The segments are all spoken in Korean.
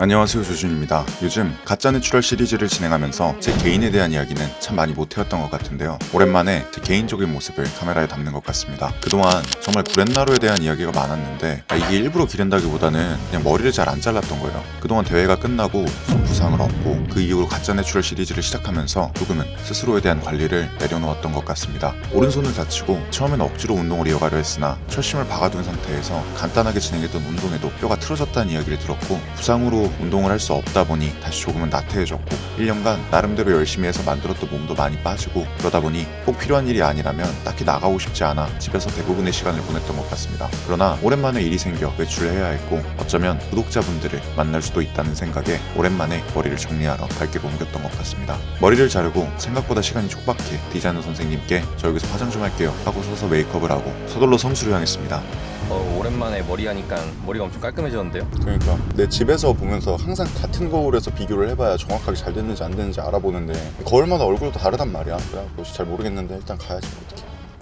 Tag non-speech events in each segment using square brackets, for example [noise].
안녕하세요 조준입니다. 요즘 가짜 내추럴 시리즈를 진행하면서 제 개인에 대한 이야기는 참 많이 못해왔던 것 같은데요. 오랜만에 제 개인적인 모습을 카메라에 담는 것 같습니다. 그동안 정말 구렛나루에 대한 이야기가 많았는데 아, 이게 일부러 기른다기보다는 그냥 머리를 잘 안 잘랐던 거예요. 그동안 대회가 끝나고 손 부상을 얻고 그 이후로 가짜 내추럴 시리즈를 시작하면서 조금은 스스로에 대한 관리를 내려놓았던 것 같습니다. 오른손을 다치고 처음엔 억지로 운동을 이어가려 했으나 철심을 박아둔 상태에서 간단하게 진행했던 운동에도 뼈가 틀어졌다는 이야기를 들었고 부상으로 운동을 할 수 없다 보니 다시 조금은 나태해졌고 1년간 나름대로 열심히 해서 만들었던 몸도 많이 빠지고 그러다 보니 꼭 필요한 일이 아니라면 딱히 나가고 싶지 않아 집에서 대부분의 시간을 보냈던 것 같습니다. 그러나 오랜만에 일이 생겨 외출을 해야 했고 어쩌면 구독자분들을 만날 수도 있다는 생각에 오랜만에 머리를 정리하러 발길을 옮겼던 것 같습니다. 머리를 자르고 생각보다 시간이 촉박해 디자이너 선생님께 저 여기서 화장 좀 할게요 하고 서서 메이크업을 하고 서둘러 성수를 향했습니다. 어, 오랜만에 머리 하니까 머리가 엄청 깔끔해졌는데요. 그러니까. 내 집에서 보면서 항상 같은 거울에서 비교를 해봐야 정확하게 잘 됐는지 안 됐는지 알아보는데 거울마다 얼굴도 다르단 말이야. 그래갖고 잘 모르겠는데 일단 가야지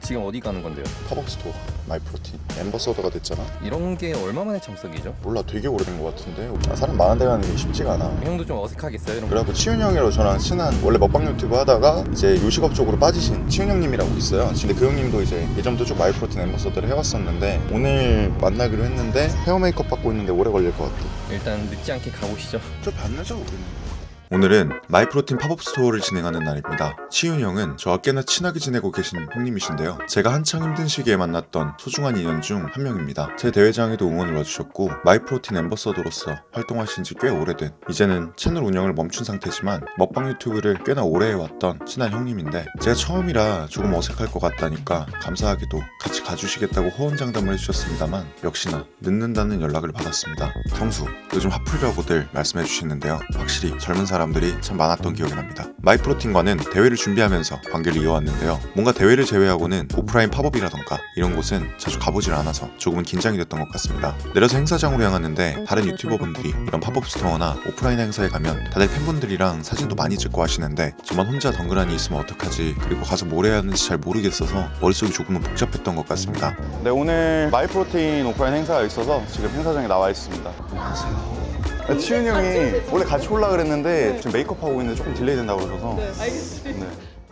지금 어디 가는 건데요? 팝업 스토어 마이프로틴 엠버서더가 됐잖아 이런 게 얼마 만에 참석이죠? 몰라 되게 오래된 것 같은데 아, 사람 많은 데 가는 게 쉽지가 않아 형도 좀 어색하겠어요? 이런 거. 그래갖고 치윤 형이랑 저랑 친한 원래 먹방 유튜브 하다가 이제 요식업 쪽으로 빠지신 치윤 형님이라고 있어요. 근데 그 형님도 이제 예전부터 쭉 마이프로틴 엠버서더를 해왔었는데 오늘 만나기로 했는데 헤어 메이크업 받고 있는데 오래 걸릴 것 같아. 일단 늦지 않게 가보시죠. 저 반나죠 우리는. 오늘은 마이프로틴 팝업 스토어를 진행하는 날입니다. 치윤 형은 저와 꽤나 친하게 지내고 계신 형님이신데요. 제가 한창 힘든 시기에 만났던 소중한 인연 중 한 명입니다. 제 대회장에도 응원을 와주셨고 마이프로틴 엠버서더로서 활동하신 지 꽤 오래된 이제는 채널 운영을 멈춘 상태지만 먹방 유튜브를 꽤나 오래 해왔던 친한 형님인데 제가 처음이라 조금 어색할 것 같다니까 감사하게도 같이 가주시겠다고 호언장담을 해주셨습니다만 역시나 늦는다는 연락을 받았습니다. 성수 요즘 핫플려고들 말씀해 주시는데요. 확실히 젊은 사람 들이 참 많았던 기억이 납니다. 마이프로틴과는 대회를 준비하면서 관계를 이어왔는데요. 뭔가 대회를 제외하고는 오프라인 팝업이라던가 이런 곳은 자주 가보질 않아서 조금은 긴장이 됐던 것 같습니다. 내려서 행사장으로 향하는데 다른 유튜버분들이 이런 팝업 스토어나 오프라인 행사에 가면 다들 팬분들이랑 사진도 많이 찍고 하시는데 저만 혼자 덩그러니 있으면 어떡하지 그리고 가서 뭘 해야 하는지 잘 모르겠어서 머릿속이 조금은 복잡했던 것 같습니다. 네 오늘 마이프로틴 오프라인 행사가 있어서 지금 행사장에 나와 있습니다. 안녕하세요. 치윤 형이 원래 같이 올라 그랬는데 지금 메이크업 하고 있는데 조금 딜레이 된다고 그러셔서 네 알겠습니다.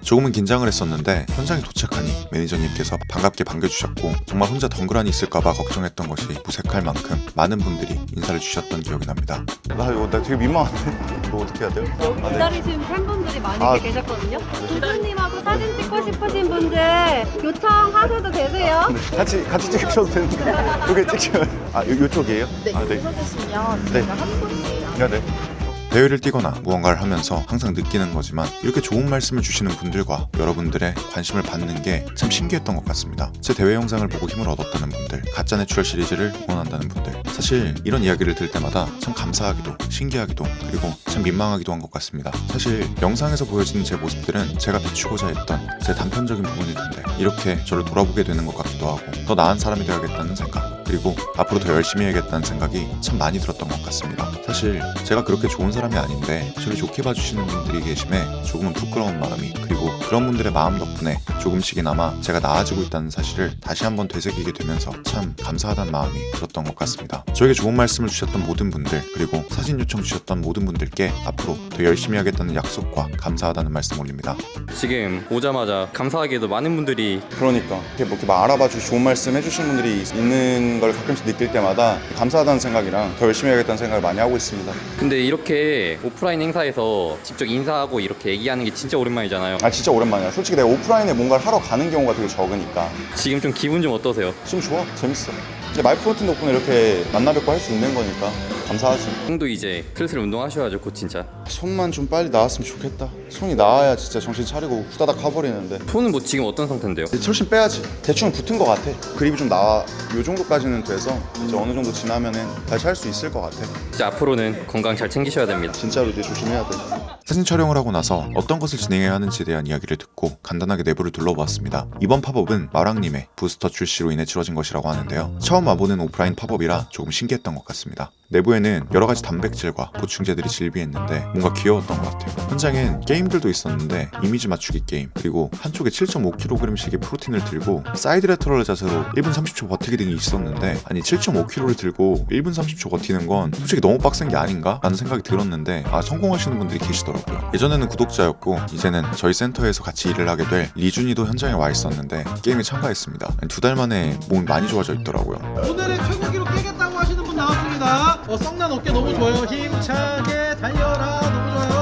조금은 긴장을 했었는데 현장에 도착하니 매니저님께서 반갑게 반겨주셨고 정말 혼자 덩그러니 있을까봐 걱정했던 것이 무색할 만큼 많은 분들이 인사를 주셨던 기억이 납니다. 나 이거 나 되게 민망한데 이거 어떻게 해야 돼요? 아, 네. 기다리신 팬분들이 많이 아. 계셨거든요. 교수님하고 사진 찍고 싶으신 분들 요청하셔도 되세요. 네, 같이 같이 찍으셔도 되는데 여기 찍으면 아 요, 요쪽이에요? 네. 아, 네. 웃어주시면 네. 제가 한 분씩 네. 네. 대회를 뛰거나 무언가를 하면서 항상 느끼는 거지만 이렇게 좋은 말씀을 주시는 분들과 여러분들의 관심을 받는 게 참 신기했던 것 같습니다. 제 대회 영상을 보고 힘을 얻었다는 분들, 가짜 내추럴 시리즈를 응원한다는 분들, 사실 이런 이야기를 들을 때마다 참 감사하기도 신기하기도 그리고 참 민망하기도 한 것 같습니다. 사실 영상에서 보여지는 제 모습들은 제가 비추고자 했던 제 단편적인 부분일 텐데 이렇게 저를 돌아보게 되는 것 같기도 하고 더 나은 사람이 되어야겠다는 생각 그리고 앞으로 더 열심히 해야겠다는 생각이 참 많이 들었던 것 같습니다. 사실 제가 그렇게 좋은 사람이 아닌데 저를 좋게 봐주시는 분들이 계심에 조금은 부끄러운 마음이 그리고 그런 분들의 마음 덕분에 조금씩이나마 제가 나아지고 있다는 사실을 다시 한번 되새기게 되면서 참 감사하다는 마음이 들었던 것 같습니다. 저에게 좋은 말씀을 주셨던 모든 분들 그리고 사진 요청 주셨던 모든 분들께 앞으로 더 열심히 하겠다는 약속과 감사하다는 말씀 올립니다. 지금 오자마자 감사하게도 많은 분들이 그러니까 이렇게 뭐 이렇게 막 알아봐 주고 좋은 말씀 해주신 분들이 있는 걸 가끔씩 느낄 때마다 감사하다는 생각이랑 더 열심히 해야겠다는 생각을 많이 하고 있습니다. 근데 이렇게 오프라인 행사에서 직접 인사하고 이렇게 얘기하는 게 진짜 오랜만이잖아요. 아 진짜 오랜만이야. 솔직히 내가 오프라인에 뭔가를 하러 가는 경우가 되게 적으니까 지금 좀 기분 좀 어떠세요? 지금 좋아, 재밌어. 이제 마이프로틴 덕분에 이렇게 만나 뵙고 할 수 있는 거니까 감사하지. 형도 이제 슬슬 운동하셔야죠, 곧 진짜. 손만 좀 빨리 나왔으면 좋겠다. 손이 나와야 진짜 정신 차리고 후다닥 가버리는데. 손은 뭐 지금 어떤 상태인데요? 이제 철심 빼야지. 대충 붙은 것 같아. 그립이 좀 나와. 요 정도까지는 돼서 이제 어느 정도 지나면은 다시 할 수 있을 것 같아. 이제 앞으로는 건강 잘 챙기셔야 됩니다. 진짜로 이제 조심해야 돼. 사진 촬영을 하고 나서 어떤 것을 진행해야 하는지에 대한 이야기를 듣고 간단하게 내부를 둘러보았습니다. 이번 팝업은 마랑님의 부스터 출시로 인해 치러진 것이라고 하는데요. 처음 와보는 오프라인 팝업이라 조금 신기했던 것 같습니다. 내부에는 여러 가지 단백질과 보충제들이 질비했는데 뭔가 귀여웠던 것 같아요. 현장엔 게임들도 있었는데 이미지 맞추기 게임 그리고 한쪽에 7.5kg씩의 프로틴을 들고 사이드 레터럴 자세로 1분 30초 버티기 등이 있었는데 아니 7.5kg를 들고 1분 30초 버티는 건 솔직히 너무 빡센 게 아닌가? 라는 생각이 들었는데 아 성공하시는 분들이 계시더라고요. 예전에는 구독자였고 이제는 저희 센터에서 같이 일을 하게 될 리준이도 현장에 와 있었는데 게임에 참가했습니다. 두 달 만에 몸이 많이 좋아져 있더라고요. 오늘의 최고 기록 깨겠다고 하시는 분 나왔습니다. 어, 썩난 어깨 너무 좋아요. 힘차게 달려라.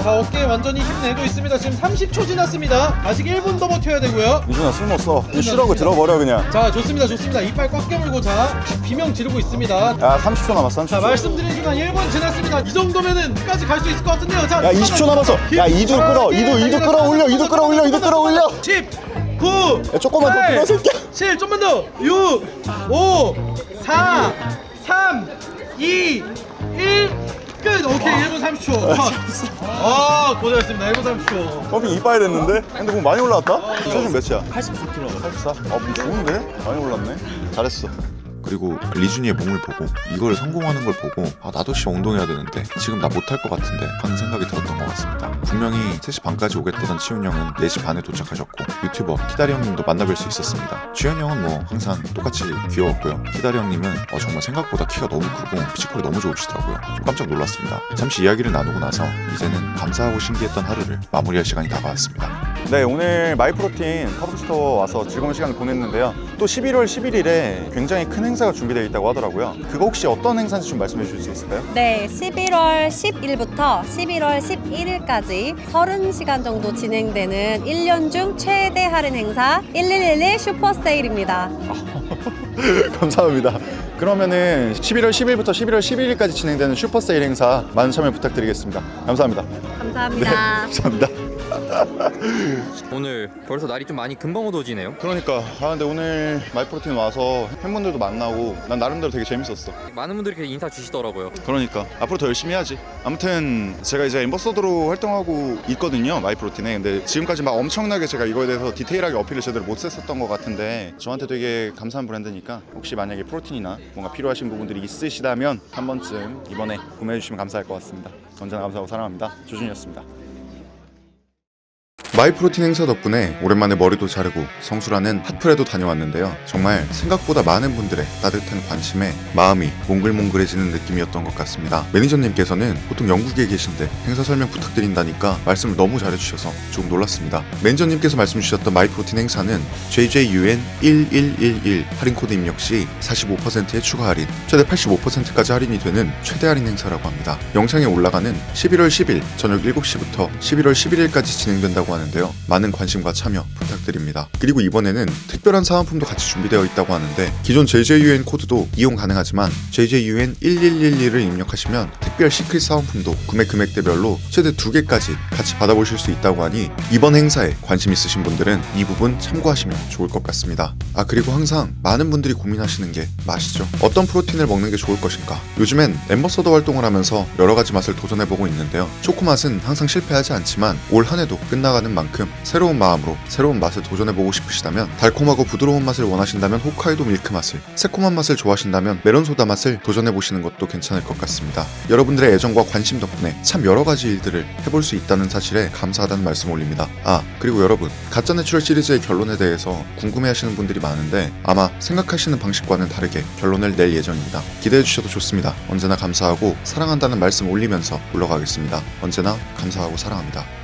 자, 어깨 완전히 힘내고 있습니다. 지금 30초 지났습니다. 아직 1분 더 버텨야 되고요. 유준아 쓸모없어 이 실어고 들어버려 그냥 자, 좋습니다. 좋습니다. 이빨 꽉 깨물고 자, 비명 지르고 있습니다. 야 30초 남았어 30초 자, 말씀드린 순간 1분 지났습니다. 이 정도면은 끝까지 갈 수 있을 것 같은데요. 자, 야 20초 남았어 야 2두 끌어 2두 2두 끌어올려 2두 끌어올려 2두 끌어올려 10, 9, 야 조금만 더 팔, 끌어 새끼야 7, 좀만 더. 6, 5, 4, 3, 2, 1. 끝. 오케이. 1분 30초. 아, 고생했습니다. 1분 30초. 펌핑 이빨 됐는데? 근데 뭐 많이 올라왔다? 체중 몇이야? 84kg 84? 아 뭐 좋은데? 많이 올랐네 잘했어 그리고 리준이의 몸을 보고 이걸 성공하는 걸 보고 아 나도 씨 운동해야 되는데 지금 나 못할 것 같은데 하는 생각이 들었던 것 같습니다. 분명히 3시 반까지 오겠다던 치훈 형은 4시 반에 도착하셨고 유튜버 키다리 형님도 만나뵐 수 있었습니다. 주현 형은 뭐 항상 똑같이 귀여웠고요. 키다리 형님은 어, 정말 생각보다 키가 너무 크고 피지컬이 너무 좋으시더라고요. 좀 깜짝 놀랐습니다. 잠시 이야기를 나누고 나서 이제는 감사하고 신기했던 하루를 마무리할 시간이 다가왔습니다 네 오늘 마이프로틴 팝업스토어 와서 즐거운 시간을 보냈는데요 또 11월 11일에 굉장히 큰 행사가 준비되어 있다고 하더라고요 그거 혹시 어떤 행사인지 좀 말씀해 주실 수 있을까요? 네, 11월 10일부터 11월 11일까지 30시간 정도 진행되는 1년 중 최대 할인 행사 1111 슈퍼 세일입니다. [laughs] 감사합니다 그러면은 11월 10일부터 11월 11일까지 진행되는 슈퍼세일 행사 많은 참여 부탁드리겠습니다 감사합니다 감사합니다. 감사합니다 [laughs] 오늘 벌써 날이 좀 많이 금방 어두워지네요. 그러니까. 아 근데 오늘 마이프로틴 와서 팬분들도 만나고 난 나름대로 되게 재밌었어. 많은 분들이 이렇게 인사 주시더라고요. 그러니까. 앞으로 더 열심히 해야지. 아무튼 제가 이제 엠버서더로 활동하고 있거든요 마이프로틴에. 근데 지금까지 막 엄청나게 제가 이거에 대해서 디테일하게 어필을 제대로 못 했었던 것 같은데 저한테 되게 감사한 브랜드니까 혹시 만약에 프로틴이나 뭔가 필요하신 부분들이 있으시다면 한 번쯤 이번에 구매해 주시면 감사할 것 같습니다. 언제나 감사하고 사랑합니다. 조준이었습니다 마이프로틴 행사 덕분에 오랜만에 머리도 자르고 성수라는 핫플에도 다녀왔는데요. 정말 생각보다 많은 분들의 따뜻한 관심에 마음이 몽글몽글해지는 느낌이었던 것 같습니다. 매니저님께서는 보통 영국에 계신데 행사 설명 부탁드린다니까 말씀을 너무 잘해주셔서 조금 놀랐습니다. 매니저님께서 말씀 주셨던 마이프로틴 행사는 JJUN 1111 할인 코드 입력 시 45%의 추가 할인, 최대 85%까지 할인이 되는 최대 할인 행사라고 합니다. 영상에 올라가는 11월 10일 저녁 7시부터 11월 11일까지 진행된다고 하는 데요. 많은 관심과 참여 부탁드립니다. 그리고 이번에는 특별한 사은품도 같이 준비되어 있다고 하는데 기존 JJUN 코드도 이용 가능하지만 JJUN 1111을 입력하시면 특별 시크릿 사은품도 구매 금액대별로 최대 두 개까지 같이 받아보실 수 있다고 하니 이번 행사에 관심 있으신 분들은 이 부분 참고하시면 좋을 것 같습니다. 아 그리고 항상 많은 분들이 고민하시는 게 맛이죠. 어떤 프로틴을 먹는 게 좋을 것인가? 요즘엔 엠버서더 활동을 하면서 여러 가지 맛을 도전해보고 있는데요. 초코 맛은 항상 실패하지 않지만 올 한해도 끝나가는 만큼 새로운 마음으로 새로운 맛을 도전해보고 싶으시다면 달콤하고 부드러운 맛을 원하신다면 홋카이도 밀크 맛을 새콤한 맛을 좋아하신다면 메론 소다 맛을 도전해보시는 것도 괜찮을 것 같습니다. 여러분들의 애정과 관심 덕분에 참 여러 가지 일들을 해볼 수 있다는 사실에 감사하다는 말씀 올립니다. 아 그리고 여러분 가짜 내추럴 시리즈의 결론에 대해서 궁금해하시는 분들이 많은데 아마 생각하시는 방식과는 다르게 결론을 낼 예정입니다. 기대해 주셔도 좋습니다. 언제나 감사하고 사랑한다는 말씀 올리면서 올라가겠습니다. 언제나 감사하고 사랑합니다.